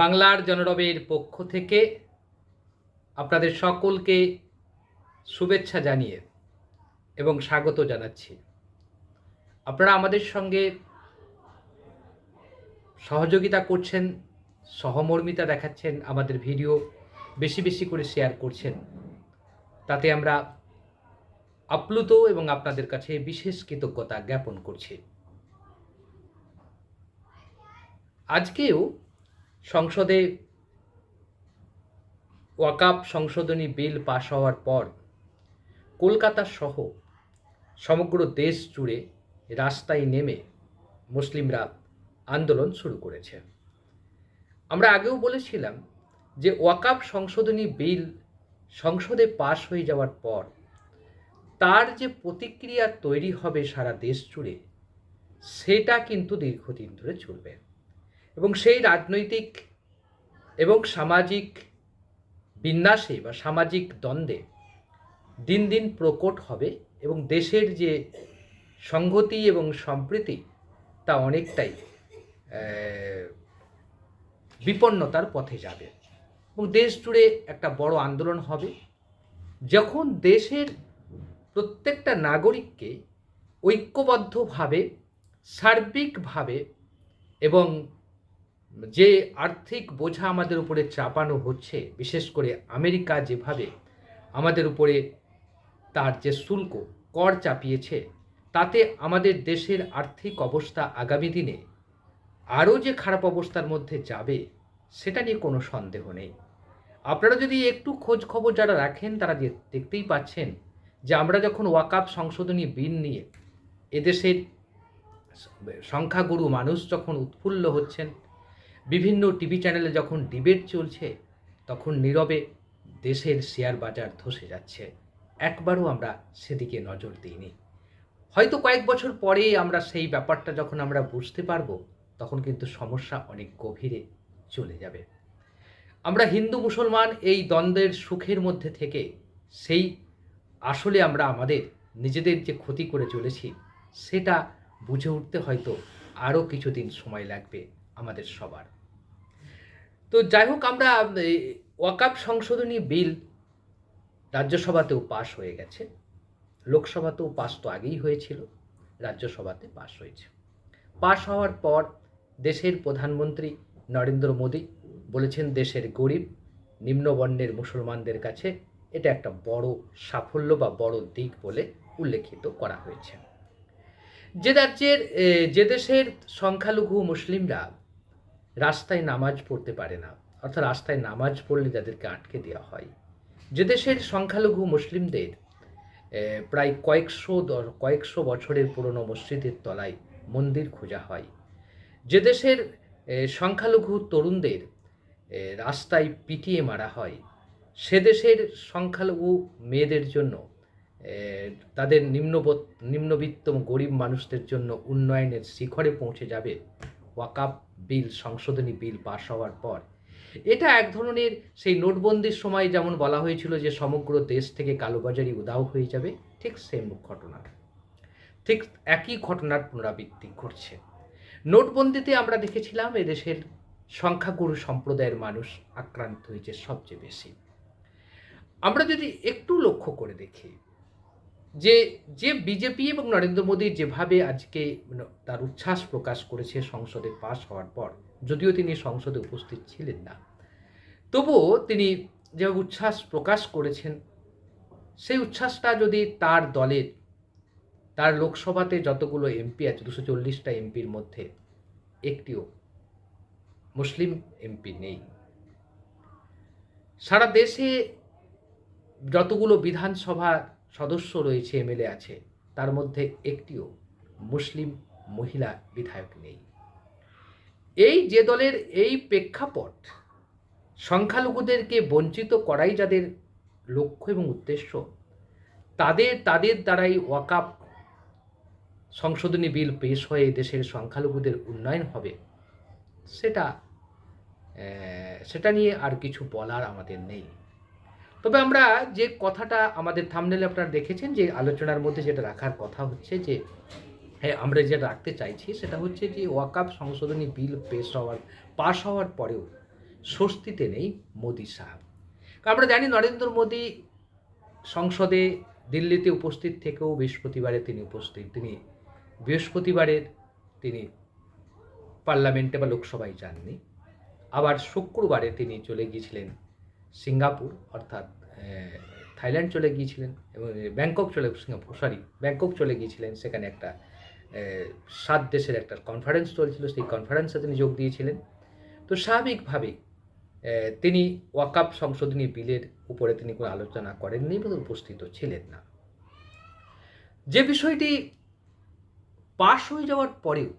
বাংলার জনরবের পক্ষ থেকে আপনাদের সকলকে শুভেচ্ছা জানিয়ে এবং স্বাগত জানাচ্ছি। আপনারা আমাদের সঙ্গে সহযোগিতা করছেন, সহমর্মিতা দেখাচ্ছেন, আমাদের ভিডিও বেশি বেশি করে শেয়ার করছেন। তাতে আমরা আপ্লুত এবং আপনাদের কাছে বিশেষ কৃতজ্ঞতা জ্ঞাপন করছি। আজকেও সংসদে ওয়াকাপ সংশোধনী বিল পাশ হওয়ার পর কলকাতা সহ সমগ্র দেশ জুড়ে রাস্তায় নেমে মুসলিমরা আন্দোলন শুরু করেছে। আমরা আগেও বলেছিলাম যে ওয়াকাপ সংশোধনী বিল সংসদে পাশ হয়ে যাওয়ার পর তার যে প্রতিক্রিয়া তৈরি হবে সারা দেশ জুড়ে, সেটা কিন্তু দীর্ঘদিন ধরে চলবে। এবং সেই রাজনৈতিক এবং সামাজিক বিন্যাসে বা সামাজিক দ্বন্দ্বে দিন দিন প্রকট হবে এবং দেশের যে সংহতি এবং সম্প্রীতি তা অনেকটাই বিপন্নতার পথে যাবে। এবং দেশ জুড়ে একটা বড় আন্দোলন হবে। যখন দেশের প্রত্যেকটা নাগরিককে ঐক্যবদ্ধভাবে, সার্বিকভাবে এবং যে আর্থিক বোঝা আমাদের উপরে চাপানো হচ্ছে, বিশেষ করে আমেরিকা যেভাবে আমাদের উপরে তার যে শুল্ক, কর চাপিয়েছে, তাতে আমাদের দেশের আর্থিক অবস্থা আগামী দিনে আরও যে খারাপ অবস্থার মধ্যে যাবে, সেটা নিয়ে কোনো সন্দেহ নেই। আপনারা যদি একটু খোঁজ খবর যারা রাখেন, তারা দেখতেই পাচ্ছেন যে আমরা যখন ওয়াকাপ সংশোধনী বিল নিয়ে এদেশের সংখ্যাগুরু মানুষ যখন উৎফুল্ল হচ্ছেন বিভিন্ন টিভি চ্যানেলে যখন ডিবেট চলছে, তখন নীরবে দেশের শেয়ার বাজার ধসে যাচ্ছে। একবারও আমরা সেদিকে নজর দিইনি। হয়তো কয়েক বছর পরে আমরা সেই ব্যাপারটা যখন আমরা বুঝতে পারব, তখন কিন্তু সমস্যা অনেক গভীরে চলে যাবে। আমরা হিন্দু মুসলমান এই দ্বন্দ্বের সুখের মধ্যে থেকে সেই আসলে আমরা আমাদের নিজেদের যে ক্ষতি করে চলেছি, সেটা বুঝে উঠতে হয়তো আরও কিছুদিন সময় লাগবে। আমাদের সবার। তো যাই হোক, আমরা ওয়াকাপ সংশোধনী বিল রাজ্যসভাতেও পাশ হয়ে গেছে। লোকসভাতেও পাশ তো আগেই হয়েছিল, রাজ্যসভাতে পাশ হয়েছে। পাশ হওয়ার পর দেশের প্রধানমন্ত্রী নরেন্দ্র মোদী বলেছেন, দেশের গরিব, নিম্নবর্ণের মুসলমানদের কাছে এটা একটা বড় সাফল্য বা বড় দিক বলে উল্লেখিত করা হয়েছে। যে রাজ্যের যে দেশের সংখ্যালঘু মুসলিমরা রাস্তায় নামাজ পড়তে পারে না। অর্থাৎ রাস্তায় নামাজ পড়লে যাদেরকে আটকে দেওয়া হয়। যে দেশের সংখ্যালঘু মুসলিমদের প্রায় কয়েকশো কয়েকশো বছরের পুরনো মসজিদের তলায় মন্দির খোঁজা হয়। যে দেশের সংখ্যালঘু তরুণদের রাস্তায় পিটিয়ে মারা হয়, সে দেশের সংখ্যালঘু মেয়েদের জন্য তাদের নিম্নবত নিম্নবিত্ত গরিব মানুষদের জন্য উন্নয়নের শিখরে পৌঁছে যাবে ওয়াকাপ বিল, সংশোধনী বিল পাশ হওয়ার পর, এটা এক ধরনের সেই নোটবন্দির সময় যেমন বলা হয়েছিল যে সমগ্র দেশ থেকে কালোবাজারি উদাও হয়ে যাবে, ঠিক সেম ঘটনা। ঠিক একই ঘটনার পুনরাবৃত্তি ঘটছে। নোটবন্দিতে আমরা দেখেছিলাম এদেশের সংখ্যাগুরু সম্প্রদায়ের মানুষ আক্রান্ত হয়েছে সবচেয়ে বেশি। আমরা যদি একটু লক্ষ্য করে দেখি যে যে বিজেপি এবং নরেন্দ্র মোদী যেভাবে আজকে মানে তার উচ্ছ্বাস প্রকাশ করেছে সংসদে পাশ হওয়ার পর, যদিও তিনি সংসদে উপস্থিত ছিলেন না, তবুও তিনি যেভাবে উচ্ছ্বাস প্রকাশ করেছেন, সেই উচ্ছ্বাসটা যদি তার দলের, তার লোকসভাতে যতগুলো এমপি আছে, দুশো চল্লিশটা এমপির মধ্যে একটিও মুসলিম এমপি নেই। সারা দেশে যতগুলো বিধানসভা সদস্য রয়েছে, এমএলএ আছে। তার মধ্যে একটিও মুসলিম মহিলা বিধায়ক নেই। এই যে দলের এই প্রেক্ষাপট সংখ্যালঘুদেরকে বঞ্চিত করাই যাদের লক্ষ্য এবং উদ্দেশ্য, তাদের তাদের দ্বারাই ওয়াকাপ সংশোধনী বিল পেশ হয়ে দেশের সংখ্যালঘুদের উন্নয়ন হবে, সেটা সেটা নিয়ে আর কিছু বলার আমাদের নেই। তবে আমরা যে কথাটা আমাদের থামনেলে আপনারা দেখেছেন, যে আলোচনার মধ্যে যেটা রাখার কথা হচ্ছে যে হ্যাঁ আমরা যেটা রাখতে চাইছি সেটা হচ্ছে যে ওয়াকাপ সংশোধনী বিল পেশ হওয়ার, পাশ হওয়ার পরেও স্বস্তিতে নেই মোদী সাহেব। আমরা জানি নরেন্দ্র মোদী সংসদে দিল্লিতে উপস্থিত থেকেও বৃহস্পতিবারে তিনি উপস্থিত। তিনি বৃহস্পতিবারের তিনি পার্লামেন্টে বা লোকসভায় যাননি। আবার শুক্রবারে তিনি চলে গিয়েছিলেন সিঙ্গাপুর অর্থাৎ থাইল্যান্ড চলে গিয়েছিলেন এবং ব্যাংকক চলে সিঙ্গাপুর সরি ব্যাংকক চলে গিয়েছিলেন। সেখানে একটা সাত দেশের একটা কনফারেন্স চলছিল। সেই কনফারেন্সে তিনি যোগ দিয়েছিলেন। তো স্বাভাবিকভাবেই আহ, তিনি ওয়াকাপ সংশোধনী বিলের উপরে তিনি কোনো আলোচনা করেননি এবং উপস্থিত ছিলেন না। যে বিষয়টি পাশ হয়ে যাওয়ার পরেও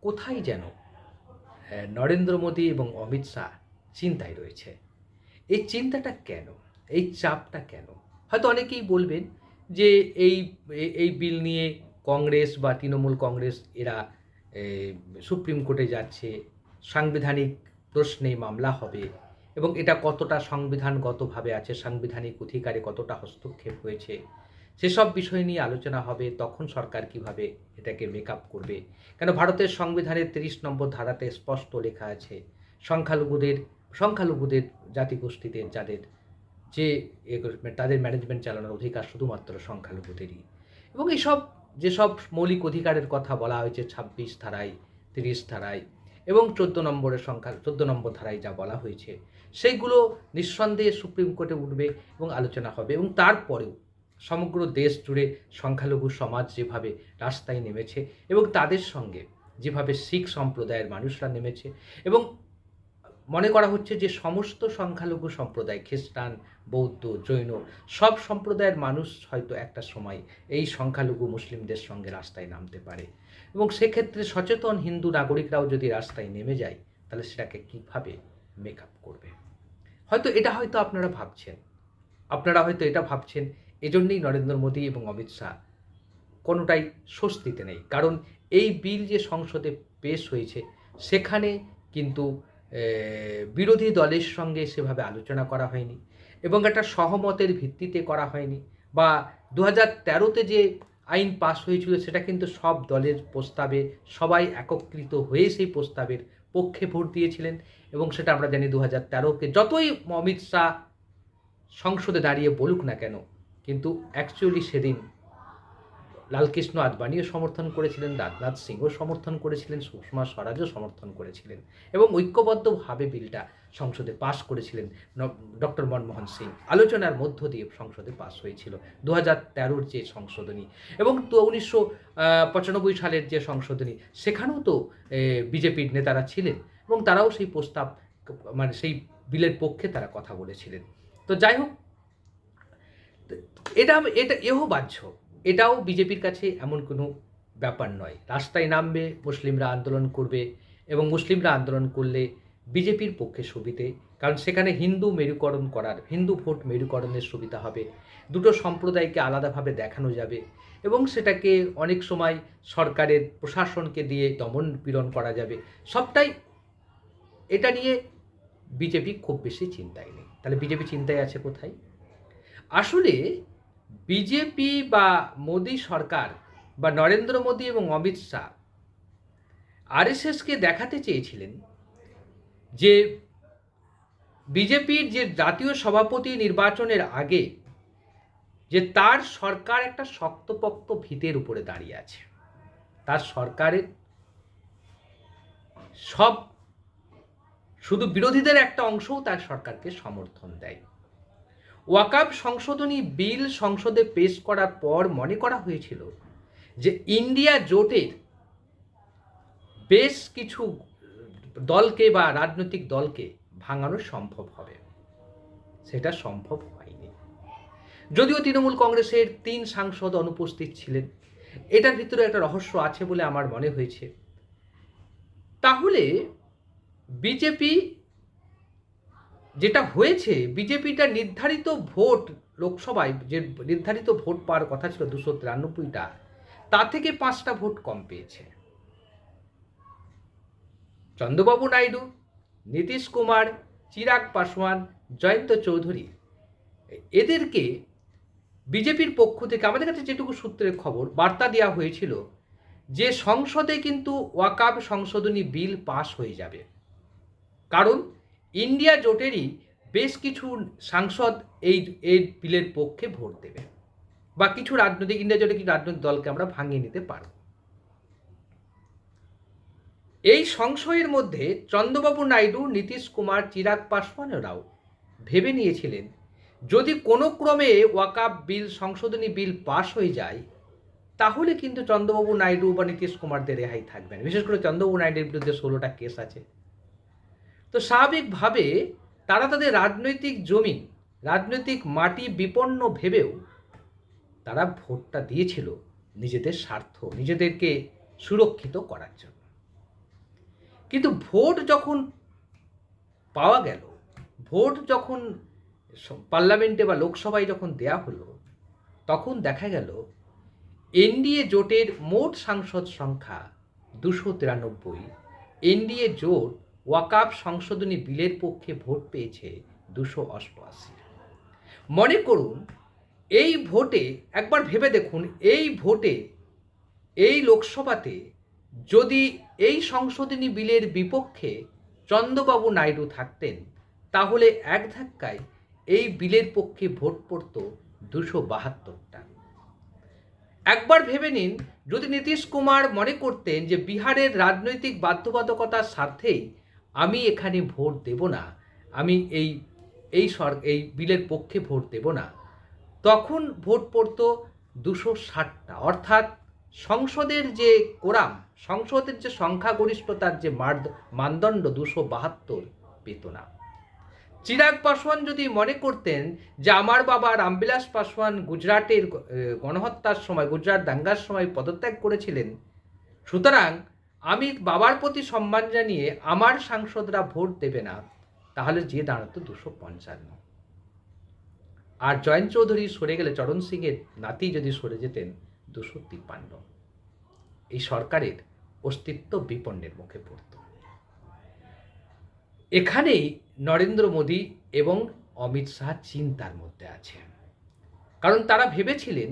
কোথায় যেন নরেন্দ্র মোদী এবং অমিত শাহ চিন্তায় রয়েছে। এই চিন্তাটা কেন? এই চাপটা কেন? হয়তো অনেকেই বলবেন যে এই এই বিল নিয়ে কংগ্রেস বা তৃণমূল কংগ্রেস এরা সুপ্রিম কোর্টে যাচ্ছে, সাংবিধানিক প্রশ্নে মামলা হবে এবং এটা কতটা সংবিধানগতভাবে আছে, সাংবিধানিক অধিকারে কতটা হস্তক্ষেপ হয়েছে, সেসব বিষয় নিয়ে আলোচনা হবে, তখন সরকার কীভাবে এটাকে মেকআপ করবে? কেন ভারতের সংবিধানের তিরিশ নম্বর ধারাতে স্পষ্ট লেখা আছে, সংখ্যালঘুদের সংখ্যালঘুদের, জাতিগোষ্ঠীদের, যাদের যে এ- তাদের ম্যানেজমেন্ট চালানোর অধিকার শুধুমাত্র সংখ্যালঘুদেরই। এবং এইসব যেসব মৌলিক অধিকারের কথা বলা হয়েছে, ছাব্বিশ ধারায়, তিরিশ ধারায় এবং চোদ্দ নম্বরের সংখ্যা, চোদ্দ নম্বর ধারায় যা বলা হয়েছে, সেইগুলো নিঃসন্দেহে সুপ্রিম কোর্টে উঠবে এবং আলোচনা হবে এবং তারপরেও সমগ্র দেশ জুড়ে সংখ্যালঘু সমাজ যেভাবে রাস্তায় নেমেছে এবং তাদের সঙ্গে যেভাবে শিখ সম্প্রদায়ের মানুষরা নেমেছে এবং মনে করা হচ্ছে যে সমস্ত সংখ্যালঘু সম্প্রদায়, খ্রিস্টান, বৌদ্ধ, জৈন, সব সম্প্রদায়ের মানুষ হয়তো একটা সময় এই সংখ্যালঘু মুসলিমদের সঙ্গে রাস্তায় নামতে পারে। এবং সেক্ষেত্রে সচেতন হিন্দু নাগরিকরাও যদি রাস্তায় নেমে যায়, তাহলে সেটাকে কীভাবে মেকআপ করবে? হয়তো এটা হয়তো আপনারা ভাবছেন। আপনারা হয়তো এটা ভাবছেন, এজন্যই নরেন্দ্র মোদী এবং অমিত শাহ কোনোটাই স্বস্তিতে নেই। কারণ এই বিল যে সংসদে পেশ হয়েছে, সেখানে কিন্তু বিরোধী দলের সঙ্গে সেভাবে আলোচনা করা হয়নি এবং একটা সহমতের ভিত্তিতে করা হয়নি বা দু হাজার তেরোতে যে আইন পাশ হয়েছিল সেটা কিন্তু সব দলের প্রস্তাবে সবাই একত্রিত হয়ে সেই প্রস্তাবের পক্ষে ভোট দিয়েছিলেন এবং সেটা আমরা জানি দু হাজার তেরোকে যতই অমিত শাহ সংসদে দাঁড়িয়ে বলুক না কেন, কিন্তু অ্যাকচুয়ালি সেদিন লালকৃষ্ণ আদবানিও সমর্থন করেছিলেন, রাজনাথ সিংও সমর্থন করেছিলেন, সুষমা স্বরাজও সমর্থন করেছিলেন এবং ঐক্যবদ্ধভাবে বিলটা সংসদে পাশ করেছিলেন ডক্টর মনমোহন সিং। আলোচনার মধ্য দিয়ে সংসদে পাশ হয়েছিল দু হাজার তেরোর যে সংশোধনী এবং তো উনিশশো পঁচানব্বই সালের যে সংশোধনী, সেখানেও তো বিজেপির নেতারা ছিলেন এবং তারাও সেই প্রস্তাব মানে সেই বিলের পক্ষে তারা কথা বলেছিলেন। তো যাই হোক, এটা এটা এও বাহ্য এটাও বিজেপির কাছে এমন কোনো ব্যাপার নয়। রাস্তায় নামবে, মুসলিমরা আন্দোলন করবে এবং মুসলিমরা আন্দোলন করলে বিজেপির পক্ষে সুবিধে কারণ সেখানে হিন্দু মেরুকরণ করার, হিন্দু ভোট মেরুকরণের সুবিধা হবে। দুটো সম্প্রদায়কে আলাদাভাবে দেখানো যাবে এবং সেটাকে অনেক সময় সরকারের প্রশাসনকে দিয়ে দমন পীড়ন করা যাবে। সবটাই এটা নিয়ে বিজেপি খুব বেশি চিন্তায় নেই। তাহলে বিজেপি চিন্তায় আছে কোথায়? আসলে বিজেপি বা মোদী সরকার বা নরেন্দ্র মোদী এবং অমিত শাহ আরএসএসকে দেখাতে চেয়েছিলেন যে বিজেপির যে জাতীয় সভাপতি নির্বাচনের আগে যে তার সরকার একটা শক্তপোক্ত ভিতের উপরে দাঁড়িয়ে আছে। তার সরকারের সব শুধু বিরোধীদের একটা অংশও তার সরকারকে সমর্থন দেয়। ওয়াকাব সংশোধনী বিল সংসদে পেশ করার পর মনে করা হয়েছিল যে ইন্ডিয়া জোটের বেশ কিছু দলকে বা রাজনৈতিক দলকে ভাঙানো সম্ভব হবে। সেটা সম্ভব হয়নি। যদিও তৃণমূল কংগ্রেসের তিন সাংসদ অনুপস্থিত ছিলেন, এটার ভিতরে একটা রহস্য আছে বলে আমার মনে হয়েছে। তাহলে বিজেপি যেটা হয়েছে, বিজেপিটা নির্ধারিত ভোট লোকসভায়, যে নির্ধারিত ভোট পাওয়ার কথা ছিল দুশো তিরানব্বইটা, তা থেকে পাঁচটা ভোট কম পেয়েছে। চন্দ্রবাবু নাইডু, নীতিশ কুমার, চিরাগ পাসওয়ান জয়ন্ত চৌধুরী, এদেরকে বিজেপির পক্ষ থেকে আমাদের কাছে যেটুকু সূত্রের খবর, বার্তা দেওয়া হয়েছিল যে সংসদে কিন্তু ওয়াকাব সংশোধনী বিল পাশ হয়ে যাবে। কারণ ইন্ডিয়া জোটেরই বেশ কিছু সাংসদ এই এই বিলের পক্ষে ভোট দেবে। বা কিছু রাজনৈতিক, ইন্ডিয়া জোটে কিছু রাজনৈতিক দলকে আমরা ভাঙিয়ে নিতে পারব। এই সংশয়ের মধ্যে চন্দ্রবাবু নাইডু, নীতিশ কুমার, চিরাগ পাসওয়ানেরাও ভেবে নিয়েছিলেন, যদি কোনো ক্রমে ওয়াকাপ বিল, সংশোধনী বিল পাশ হয়ে যায়, তাহলে কিন্তু চন্দ্রবাবু নাইডু বা নীতিশ কুমারদের রেহাই থাকবেন বিশেষ করে চন্দ্রবাবু নাইডুর বিরুদ্ধে ষোলোটা কেস আছে। তো স্বাভাবিকভাবে তারা তাদের রাজনৈতিক জমি রাজনৈতিক মাটি বিপন্ন ভেবেও তারা ভোটটা দিয়েছিল নিজেদের স্বার্থ, নিজেদেরকে সুরক্ষিত করার জন্য। কিন্তু ভোট যখন পাওয়া গেল, ভোট যখন পার্লামেন্টে বা লোকসভায় যখন দেয়া হলো, তখন দেখা গেল এনডিএ জোটের মোট সাংসদ সংখ্যা দুশো তিরানব্বই, এনডিএ জোট ওয়াকাপ সংশোধনী বিলের পক্ষে ভোট পেয়েছে দুশো অষ্টআশি। মনে করুন, এই ভোটে, একবার ভেবে দেখুন, এই ভোটে, এই লোকসভাতে যদি এই সংশোধনী বিলের বিপক্ষে চন্দ্রবাবু নাইডু থাকতেন, তাহলে এক ধাক্কায় এই বিলের পক্ষে ভোট পড়ত দুশো বাহাত্তরটা। একবার ভেবে নিন, যদি নীতিশ কুমার মনে করতেন যে বিহারের রাজনৈতিক বাধ্যবাধকতার স্বার্থেই আমি এখানে ভোট দেব না, আমি এই এই সর, এই বিলের পক্ষে ভোট দেব না। তখন ভোট পড়তো দুশো ষাটটা। অর্থাৎ সংসদের যে কোরাম, সংসদের যে সংখ্যাগরিষ্ঠতার যে মানদণ্ড দুশো বাহাত্তর পেত না। চিরাগ পাসওয়ান যদি মনে করতেন যে আমার বাবা রামবিলাস পাসওয়ান গুজরাটের গণহত্যার সময়, গুজরাট দাঙ্গার সময় পদত্যাগ করেছিলেন, সুতরাং আমি বাবার প্রতি সম্মান জানিয়ে আমার সাংসদরা ভোট দেবে না, তাহলে যে দাঁড়াতো দুশো পঞ্চান্ন। আর জয়ন্ত চৌধুরী সরে গেলে, চরণ সিংয়ের নাতি যদি সরে যেতেন, দুশো তিপ্পান্ন। এই সরকারের অস্তিত্ব বিপন্নের মুখে পড়ত। এখানেই নরেন্দ্র মোদী এবং অমিত শাহ চিন্তার মধ্যে আছে কারণ তারা ভেবেছিলেন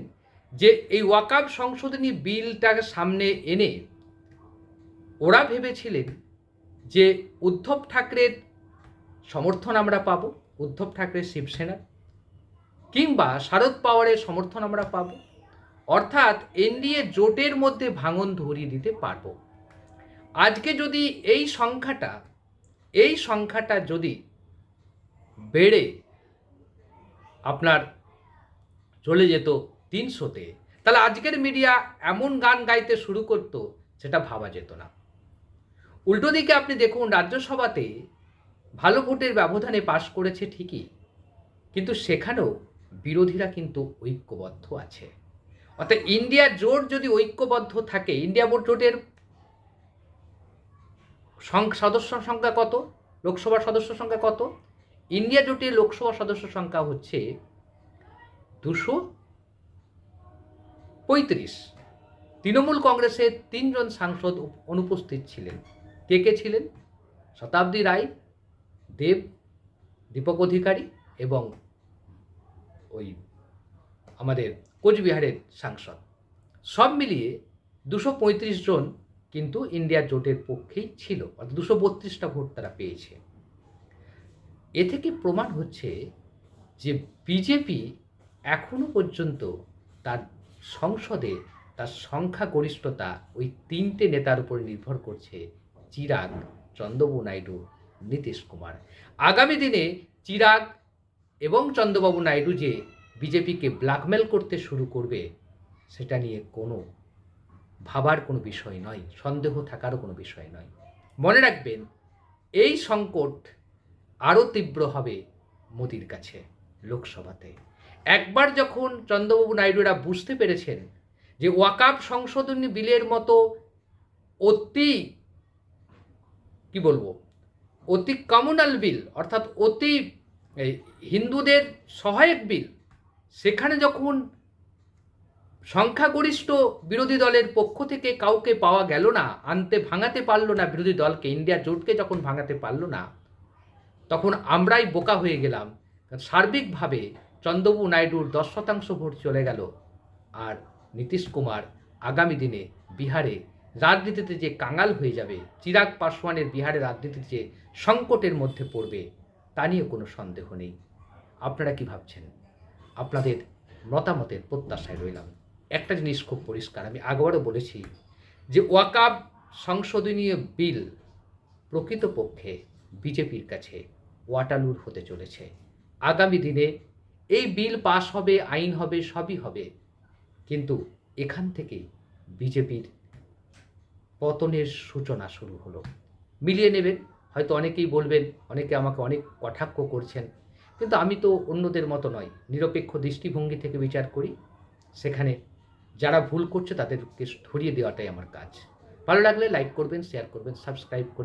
যে এই ওয়াকাব সংশোধনী বিলটাকে সামনে এনে ওরা ভেবেছিলেন যে উদ্ধব ঠাকরের সমর্থন আমরা পাব, উদ্ধব ঠাকরে শিবসেনা, কিংবা শারদ পাওয়ারের সমর্থন আমরা পাব। অর্থাৎ এনডিএ জোটের মধ্যে ভাঙন ধরিয়ে দিতে পারব। আজকে যদি এই সংখ্যাটা এই সংখ্যাটা যদি বেড়ে আপনার চলে যেত তিনশোতে, তাহলে আজকের মিডিয়া এমন গান গাইতে শুরু করতো, সেটা ভাবা যেত না। উল্টো দিকে আপনি দেখুন, রাজ্যসভাতে ভালো ভোটের ব্যবধানে পাশ করেছে ঠিকই, কিন্তু সেখানেও বিরোধীরা কিন্তু ঐক্যবদ্ধ আছে। অর্থাৎ ইন্ডিয়া জোট যদি ঐক্যবদ্ধ থাকে, ইন্ডিয়া বোর্ড জোটের সদস্য সংখ্যা কত? লোকসভার সদস্য সংখ্যা কত? ইন্ডিয়া জোটের লোকসভা সদস্য সংখ্যা হচ্ছে দুশো পঁয়ত্রিশ। তৃণমূল কংগ্রেসের তিনজন সাংসদ অনুপস্থিত ছিলেন। কে কে ছিলেন? শতাব্দী রায়, দেব, দীপক অধিকারী এবং ওই আমাদের কোচবিহারের সাংসদ। সব মিলিয়ে দুশো পঁয়ত্রিশ জন কিন্তু ইন্ডিয়া জোটের পক্ষেই ছিল, অর্থাৎ দুশো বত্রিশটা ভোট তারা পেয়েছে। এ থেকে প্রমাণ হচ্ছে যে বিজেপি এখনও পর্যন্ত তার সংসদে তার সংখ্যাগরিষ্ঠতা ওই তিনটে নেতার উপর নির্ভর করছে চিরাগ চন্দ্রবাবু নাইডু, নীতিশ কুমার। আগামী দিনে চিরাগ এবং চন্দ্রবাবু নাইডু যে বিজেপিকে ব্ল্যাকমেল করতে শুরু করবে, সেটা নিয়ে কোনো ভাবার কোনো বিষয় নয়, সন্দেহ থাকারও কোনো বিষয় নয়। মনে রাখবেন, এই সংকট আরও তীব্র হবে মোদির কাছে লোকসভাতে। একবার যখন চন্দ্রবাবু নাইডুরা বুঝতে পেরেছেন যে ওয়াকাপ সংশোধনী বিলের মতো অতি কি বলব? অতি কমিউনাল বিল অর্থাৎ অতি হিন্দুদের সহায়ক বিল সেখানে যখন সংখ্যাগরিষ্ঠ বিরোধী দলের পক্ষ থেকে কাউকে পাওয়া গেল না, আনতে ভাঙাতে পারল না বিরোধী দলকে, ইন্ডিয়া জোটকে যখন ভাঙাতে পারল না, তখন আমরাই বোকা হয়ে গেলাম। সার্বিকভাবে চন্দ্রবাবু নাইডুর দশ শতাংশ ভোট চলে গেল। আর নীতিশ কুমার আগামী দিনে বিহারে রাজনীতিতে যে কাঙাল হয়ে যাবে, চিরাগ পাসওয়ানের বিহারের রাজনীতির যে সংকটের মধ্যে পড়বে, তা নিয়ে কোনো সন্দেহ নেই। আপনারা কি ভাবছেন? আপনাদের মতামতের প্রত্যাশায় রইলাম। একটা জিনিস খুব পরিষ্কার, আমি আগবারও বলেছি যে ওয়াকাব সংশোধনীয় বিল প্রকৃতপক্ষে বিজেপির কাছে ওয়াটালুর হতে চলেছে। আগামী দিনে এই বিল পাশ হবে, আইন হবে, সবই হবে। কিন্তু এখান থেকে বিজেপির পতনের সূচনা শুরু হলো। মিলিয়ে নেবেন, হয়তো অনেকেই বলবেন, অনেকে আমাকে অনেক কটাক্ষ করছেন, কিন্তু আমি তো অন্যদের মতো নয় নিরপেক্ষ দৃষ্টিভঙ্গি থেকে বিচার করি। সেখানে যারা ভুল করছে তাদেরকে ধরিয়ে দেওয়াটাই আমার কাজ। ভালো লাগলে লাইক করবেন শেয়ার করবেন সাবস্ক্রাইব করে